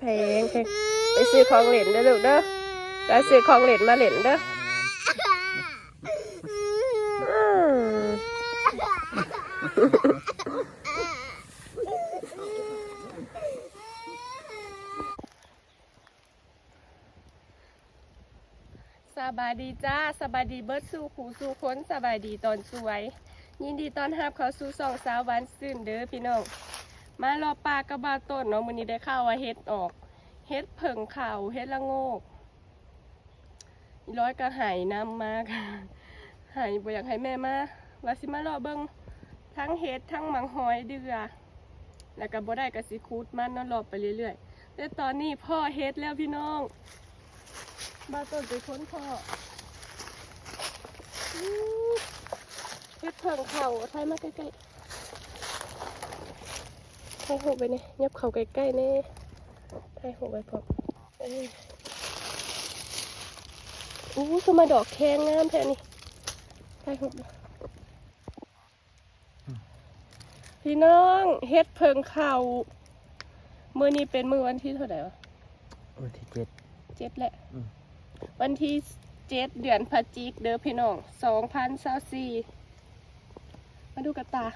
แพงแพงไปซื้อของเล่นเด้อลูกเด้อไปซื้อของเล่นมาเล่นเด้อสบายดีจ้าสบายดีเบิร์ดสู่ขู่สู่ค้นสบายดีตอนสวย ยินดีตอนรับเขาสู่สองสาววันซื่นเด้อพี่น้อง มารอปลากระบาต้นเนาะมื้อนี้ได้ข่าวว่าเฮ็ดออก เฮ็ดเผิงเข่าเฮ็ดละโงกร้อยก็หายน้ำมากหายบ่อยากให้แม่มาว่าสิมารอเบิ่งทั้งเฮ็ดทั้งหมังหอยเดือแล้วก็บ่ได้ก็สิคูดมันเนาะรอไปเรื่อยๆแต่ตอนนี้พ่อเฮ็ดแล้วพี่น้องบาต้นไปค้นพ่ออื้อเฮ็ดเผิงเข่าเอาไทยมาใกล้ๆ ถ่ายหูปไปเนี่ยเงียบเขาใกล้ๆเนี่ยถ่ายหูปไปพอเอ้ยอู้คือมาดอกแคงงามแท้นี่ถ่ายหูปมาพี่น้องเฮ็ดเพิงเข่ามือนี้เป็นมือวันที่เท่าไหร่วะวันที่เจ็ดเจ็ดแหละอืมวันที่เจ็ดเดือนพฤศจิกเด้อพี่น้องสองพันสาสี่มาดูกระตา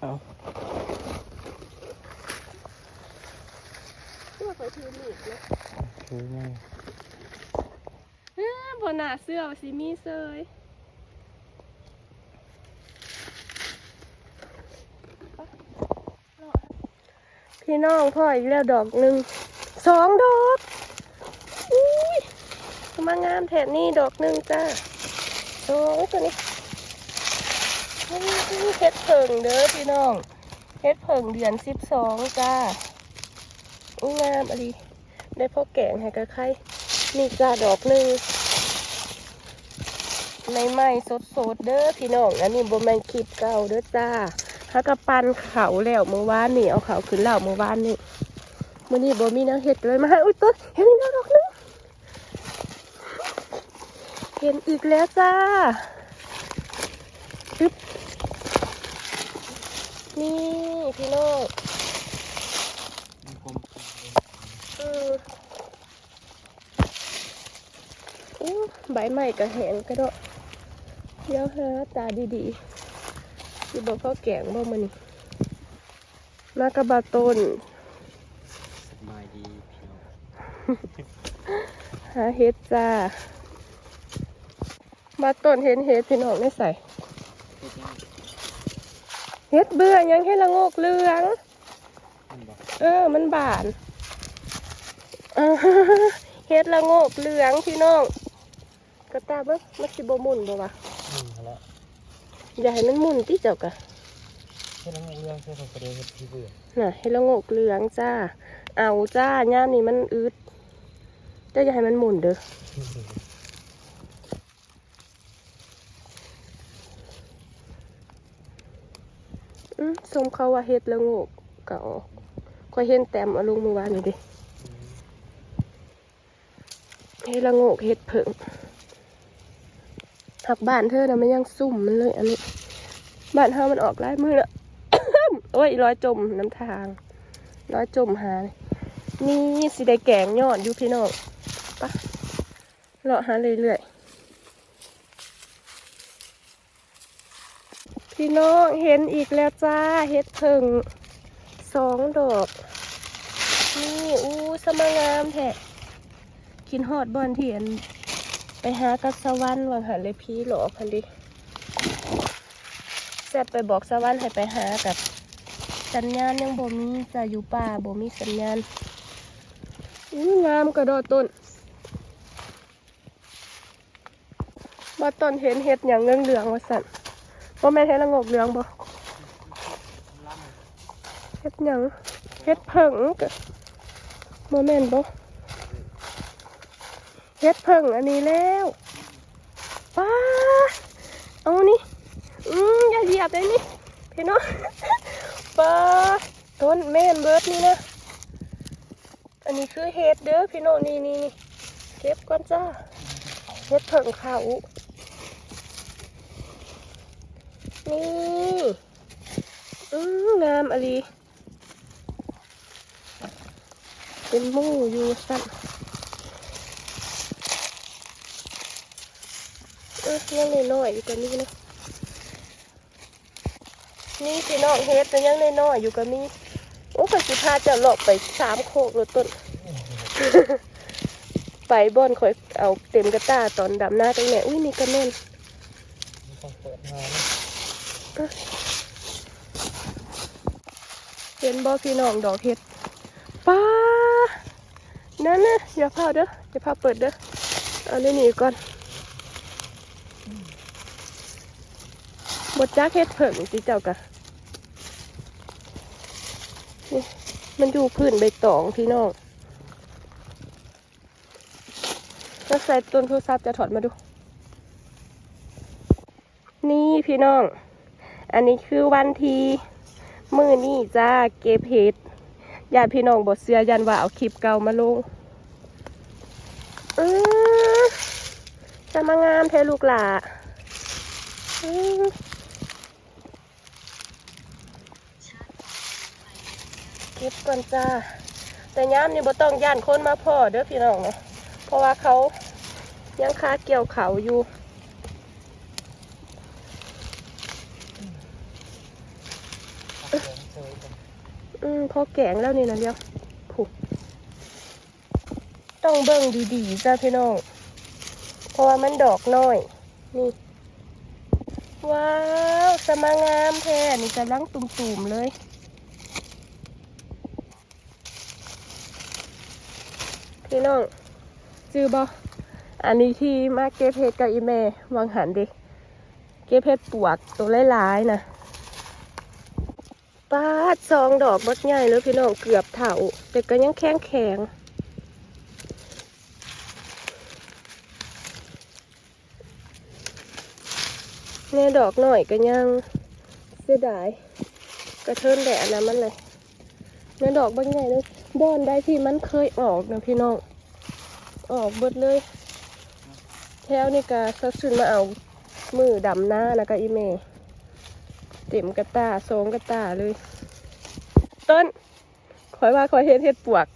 เอาเสื้อไปถือมีดเลยคือไงอ้าบนหนาเสื้อสิมีเซยพี่น้องพ่ออีกแล้วดอกหนึ่งสองดอกอุ้ยมางามแถบนี้ดอกหนึ่งจ้าสองตัวนี้ เฮ็ดเผิงเด้อพี่น้องเฮ็ดเผิงเดือนสิบสองจ้าอุ้งามอะไรได้พ่อแกงให้กับใครนี่จ้าดอกหนึ่งในไม้สดสดๆเด้อพี่น้องอันนี้บแมนคลิปเก่าเด้อจ้าถ้ากระปันเขาแล้วเมื่อวานนี่เอาเขาขึ้นแล้วเมื่อวานนี่มื่อนี้บมีนางเห็ดเลยมาอุ้ยต้นเห็นอีกแล้วดอกนึงเห็นอีกแล้วจ้าอึ๊บ นี่พี่น้องมีความอืมอู้ใบใหม่ก็แห้งก็ดอกเดี๋ยวหาตาดีๆที่บอกเขาแกงบ่มันนี่มากระบาต้นสบายดีพี่น้องหาเฮ็ดจ้ามาต้นเห็นเฮ็ดพี่น้องไม่ใส่ เฮ็ดยังเฮ็ดเบื่อยังให้ละโงกเหลืองมันบอกเออ มันบานอ่าเฮ็ดละโงกเหลืองพี่น้องกระตาเบิ่งมันสิบ่หมุนบ่วะอืมเอาละอย่าให้มันหมุนที่เจ้ากะเฮ็ดแล้วเรื่องเฮ็ดของประเดี๋ยวเฮ็ดที่เบื่อน่ะให้ละโงกเหลืองจ้า เอาจ้าย่ามนี่มันอึดเจ้าอย่าให้มันหมุนเด้อ อืม สมเขาว่าเฮ็ดละโงกก็ออกคอยเห็นแต้มเอาลงเมื่อวานนี่ดิเฮ็ดละโงกเฮ็ดเผิงหักบ้านเธอนะมันยังซุ่มมันเลยอันนี้ บ้านเฮามันออกลายมือแล้วโอ้ยร้อยจมน้ำทาง ร้อยจมหาเลยนี่สิได้แกงยอดอยู่พี่น้องปะเลาะหาเรื่อย พี่น้องเห็นอีกแล้วจ้าเฮ็ดเพิงสองดอก นี่อู้สมางามแท้กินฮอดบอนเทียน ไปหากับสวรรค์วางหันเลยพี่หลอกพันดิแซบไปบอกสวรรค์ให้ไปหากับสัญญาณยังบ่มีจะอยู่ป่าบ่มีสัญญาณอู้งามกระโดดต้นมาต้นเห็นเห็ดอย่างเหลืองๆว่าสั่น บ่แม่นเห็ดละงกเหลืองบ่เห็ดหยังเห็ดเผิงกะบ่แม่นบ่เห็ดเผิงอันนี้แล้วป้าเอานี่อืมอย่าเหยียบเลยนี่พี่น้องป้าต้นแม่นเบิดนี่นะอันนี้คือเห็ดเด้อพี่น้องนี่นี่เก็บก่อนจ้าเห็ดเผิงเขา นี่อืมงามอะไรเป็นมู่อยู่สั่นเอ้ยยังน้อยๆอยู่กันนี้นะนี่พี่น้องเฮ็ดแต่ยังน้อยๆอยู่กันนี้โอ้ก็สิพาเจะหลบไปสามโคกรถต้น ไปบ่อนคอยเอาเต็มกระตาตอนดำหน้าตรงเนี้ยอุ้ยนี่ก็แม่นต้องเปิดงาน เห็นบ่พี่น้องดอกเห็ดป้านั่นนะอย่าพาเด้ออย่าพาเปิดเด้อเอาเลยนี่ก่อนบดจักเห็ดเผิงสิเจ้ากะนี่มันอยู่พื้นใบตองพี่น้องถ้าใส่ต้นโทรศัพท์จะถอดมาดู นี่พี่น้อง อันนี้คือวันที่มือนี่จ้าเก็บเห็ดญาติพี่น้องบทเสือยันว่าเอาคลิปเก่ามาลงอื้อจะมางามแท้ลูกหล่าเก็บก่อนจ้า แต่ย้ำนี่บ่ต้องย่านคนมาพ่อเด้อพี่น้องเนาะเพราะว่าเขายังค้าเกี่ยวเขาอยู่ เปิดเซยกัน อืมพอแกงแล้วนี่นะเลี้ยวผูกต้องเบิ่งดีๆจ้าพี่น้อง เพราะว่ามันดอกน้อย นี่ ว้าวสมางามแท้นี่กำลังตุ่มๆเลยพี่น้องจือบออันนี้ที่มาเก็บเห็ดกับอีเมวางหันดิ เก็บเห็ดปวกตัวหลายๆนะ ปาดซองดอกบักใหญ่เลยพี่น้องเกือบเถาแต่ก็ยังแข็งแข็งแน่ดอกหน่อยก็ยังเสียดายกระเทินแดดนะมันเลยแน่ดอกบักใหญ่เลยบอนได้ที่มันเคยออกนะพี่น้องออกเบิดเลยแถวนี่ก็สักชุนมาเอามือดำหน้านะก็อีเม เต็มกระตาโซงกระตาเลย ต้นคอยว่าคอยเฮ็ดเฮ็ดปวก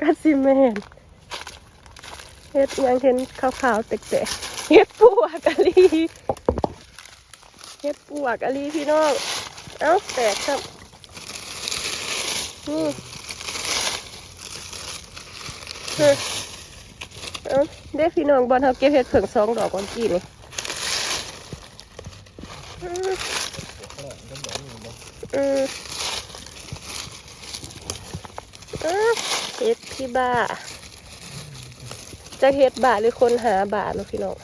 กัดซิเมนเฮ็ดยังเห็นขาวๆแตกๆเฮ็ดปวกอะลีเฮ็ดปวกอะลีพี่น้องเอ้าแตกครับนี่เฮ้เอ้าเด็กพี่น้องบอลเขาเก็บเฮ็ดเผิงสองดอกก่อนกี่นี่ อืมแหลมเป็นแบบนี้เลยอืมอะเฮ็ดที่บ้า จะเฮ็ดบาหรือคนหาบาเนาะพี่น้อง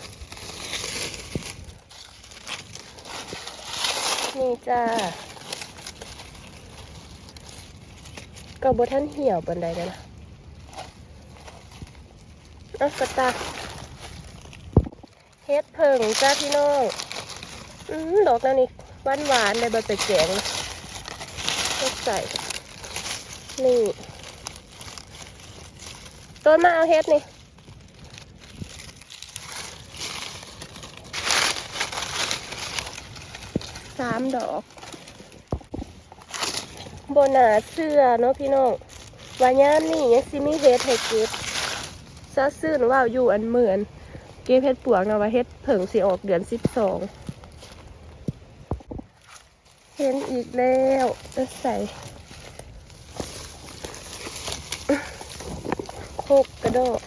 นี่จ้าก็บ่ท่านเหี่ยวปันใดแล้วนะอะกระตาเฮ็ดเผิงจ้าพี่น้อง ดอกนั่นนี่หวานหวานเลยบะไปแกงก็ใส่นี่ต้นมาเอาเฮ็ดนี่สามดอกโบนาเสื้อเนาะพี่น้องวายามนี่ยังซิมีเฮ็ดให้เก็บซาซื่นว่าวอยู่อันเหมือน เก็บเฮ็ดปวกเนาะว่าเฮ็ดเผิงสิออกเดือนสิบสอง เห็นอีกแล้วจะใส่โคกกระโดด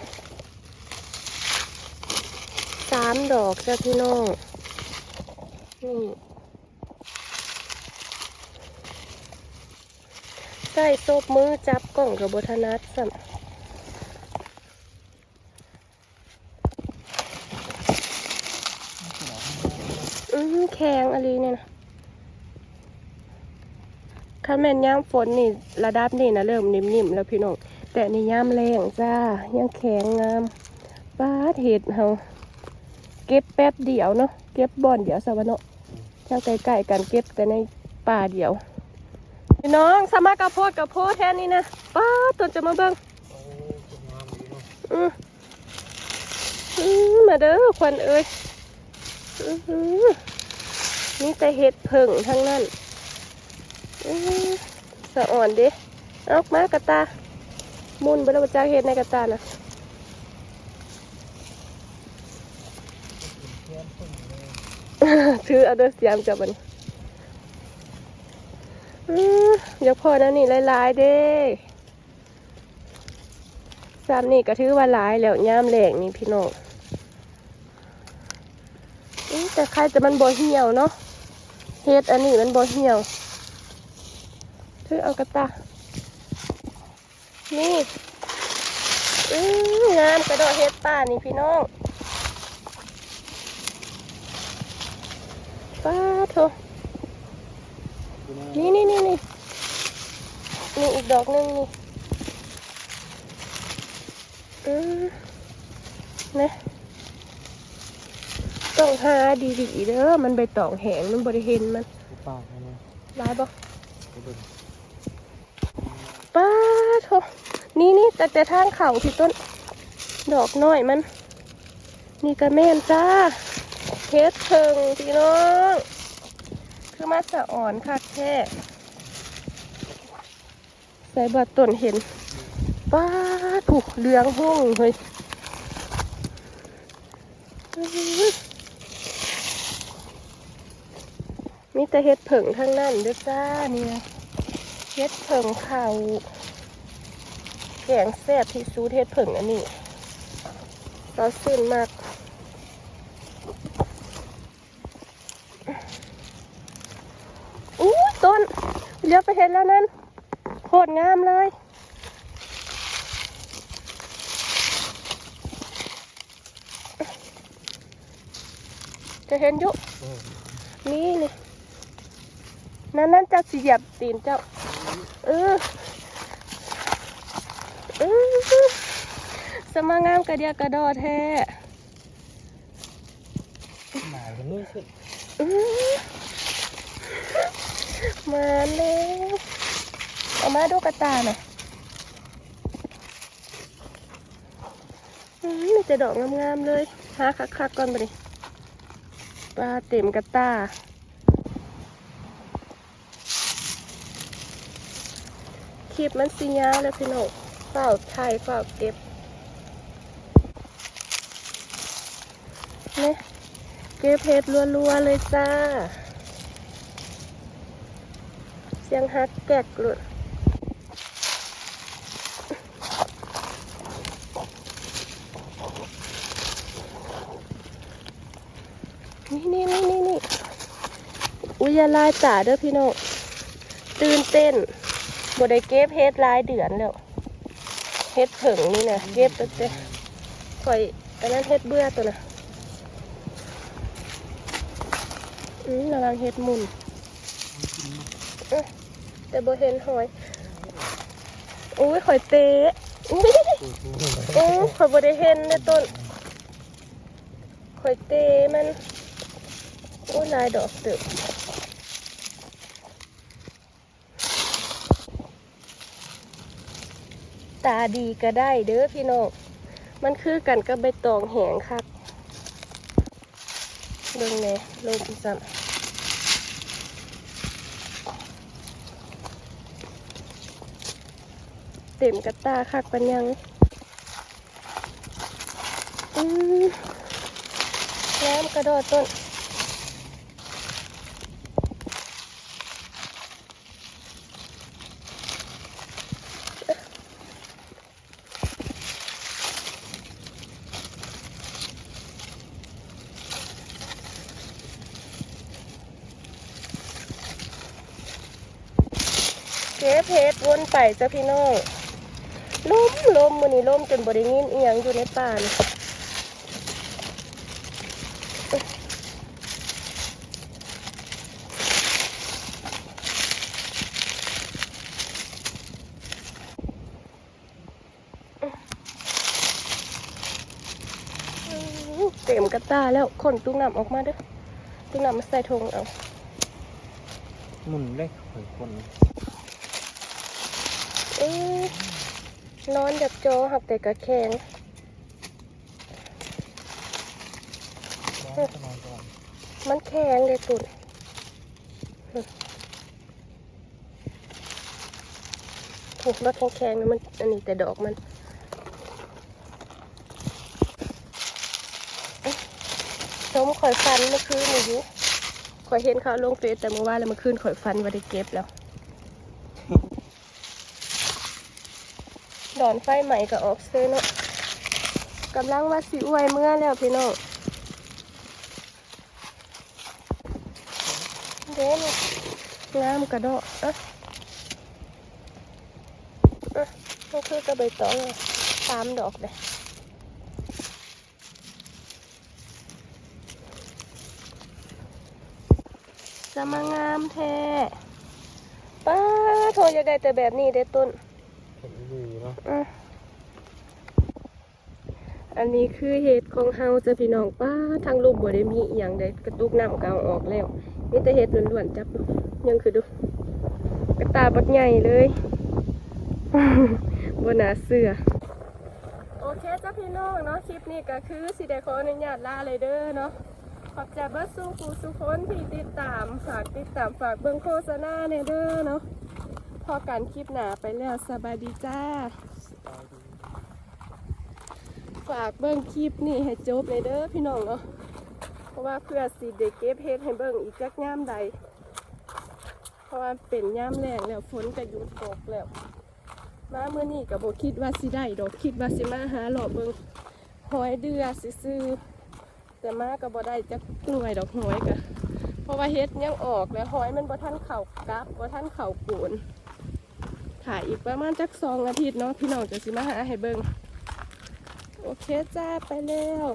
สามดอกจ้ะพี่น้องนี่ใส่ซบมือจับกล่องกับบทนัดสัมอืมแข็งอะไรเนี่ยนะ คันแม่นย่ามฝนนี่ระดับนี่นะเริ่มนิ่มๆแล้วพี่น้องแต่นี่ย่ามแรงจ้ายังแข็งงามป้าดเห็ดเฮาเก็บแป๊บเดียวเนาะเก็บบ่อนเดียวสวะเนาะเจ้าใกล้ๆกันเก็บแต่ในป่าเดียวพี่น้องสามารถกระโพดกระโพดแทนนี่นะป้าดตัวจะมาเบิ่งโอ้ยจะงามดีเนาะอืออือมาเด้อควันเอ้ยอื้อหือนี่แต่เห็ดเพิ่งทั้งนั้นอื้อ สะอ่อนด้เอามากระตา มุนบริวจากเฮ็ดในกระตานะเทียนพึ่งเลยถือเอาเดอเสียมจับมันอืออยากพอนะนี่หลายๆเด้สามนี่ก็ถือว่าหลายแล้วย่ามแหลงนี่พี่น้องแต่ใครจะมันบ่เหี่ยวเนาะเฮ็ดอันนี้มันบ่เหี่ยว ถือเอากระตา นี่อื้องามกระโดดเฮ็ดป่านี่พี่น้องป้าโถนี่นี่นี่นี่นี่อีกดอกหนึงนี่อืมนะต้องหาดีๆเด้อมันใบตองแหงมันบริเห็นมันปากนะร้ายบ่กระดูกป้า นี่นี่แต่แต่ทางเขาที่ต้น ดอกน้อยมัน นี่ก็แม่นจ้าเฮ็ดเพิงพี่น้อง คือมาสะอ่อนค่ะแค่ใส่บัดต้นเห็นป้าถูกเหลืองหุ่งเฮ้ยมีแต่เฮ็ดเผิงทั้งนั้นด้อจ้าเนี่นะเฮ็ดเผิงเข่า กงแซ่บที่ซูเฮ็ดเผิงอันนี้ซอสซึ้นมาก อู้ต้นเลี้ยวไปเห็นแล้วนั่นโคตรงามเลย จะเห็นยุนี่นี่นั่นนั่นเจ้าสีหยียบตีนเจ้า เออ สมางามกระเดียกระดอแท้หนากันเลยสิอื้อมาแล้วเอามาดูกระตาหน่อยอื้อมีแต่ดอกงามๆเลยหาคักๆก่อนไปดิปลาเต็มกระตาคลิปมันสียาวแล้วพี่น้อง เฝ้าไทยเฝ้าเก็บเนี่ยเก็บเพชรรัวๆเลยจ้า เสียงฮักแกกหลุดนี่นี่นี่นี่นี่อุยาลายตาเด้อพี่น้องตื่นเต้นบ่ได้เก็บเฮ็ดลายเดือนแล้ว เฮ็ดผึ่งนี่นะเก็บตั้งแต่ข่อยอันนั้นเฮ็ดเบื่อตัวนะอืมระวังเห็ดมุนแต่บ่เห็นหอยอุ้ยข่อยเตะอุ้ยปูดปูดโอ้ข่อยบ่ได้เห็นในต้นข่อยเตะมันโอ้ลายดอกเตึก ตาดีก็ได้เด้อพี่น้อง มันคือกันกับใบตองแหงครับเบิ่งแหน่ลมซ้ำเต็มกระตาคักปันยังอืมน้ำกระโดดต้น เก็บเพชรวนไปจ้ะพี่น้องลมลมมือนี้ลมจนบริงินเอียงอยู่ในป่านเต็มกระตาแล้วคนตุ้งน้ำออกมาเด้อตุ้งน้ำมาใส่ทงเอาหมุนเลยหอยคน อืมนอนแบบโจหักแต่กระแข็งร้อนจะนอนก่อนมันแข็งเลยตุ่นโอ้ดอกแข็งๆนะมันอันนี้แต่ดอกมันเอ๊ะชมข่อยฟันเมื่อคืนนี่อยุข่อยเห็นเขาลงเฟซแต่เมื่อวานแล้วเมื่อคืนข่อยฟันว่าได้เก็บแล้ว ดอนไฟใหม่ก็ออกเซ่เนาะกำลังว่าสิอวยเมื่อแล้วพี่น้องเด่นงามกระโดดอะอะก็คือกระใบตองเลยสามดอกเลยจะมางามแท้ป้าโทรจะได้แต่แบบนี้ได้ต้น อันนี้คือเห็ดของเฮาจะพี่น้องป้าทางลูกบัวได้มีอย่างใดกระตุกน้ำเกเอาออกแล้วมีแต่เห็ดล้วนๆจับยังคือดูกระตาบัดใหญ่เลยบนาเสือโอเคจ้าพี่น้องเนาะคลิปนี้ก็คือสิได้ขอนุญาตลาเลยเด้อเนาะขอบใจเบิร์สู้ครูสุคนที่ติดตามฝากติดตามฝากเบิ่งโฆษณาเนเด้อเนาะพอการคลิปหนาไปแล้วสบายดีจ้า ฝากเบิ้งคลิปนี่ให้จบเลยเด้อพี่น้องเนาะเพราะว่าเพื่อสิเด็กเก็บเฮ็ดให้เบิ้งอีกจักย่ามใด เพราะว่าเป็นย่ามแรงแล้วฝนก็หยุดตกแล้ว มาเมื่อนี้ก็บ่คิดว่าสิได้ดอกคิดว่าสิมาหาหลอเบิ้งหอยเดือซื่อแต่มาก็บ่ได้จักหน่วยดอกหอยก็เพราะว่าเฮ็ดยังออกแล้วหอยมันบ่ทันเข่ากลับบ่ทันเข่าโกน ถ่ายอีกประมาณจักสองอาทิตย์เนาะพี่น้องจะสิมาหาให้เบิงโอเคจ้าไปแล้ว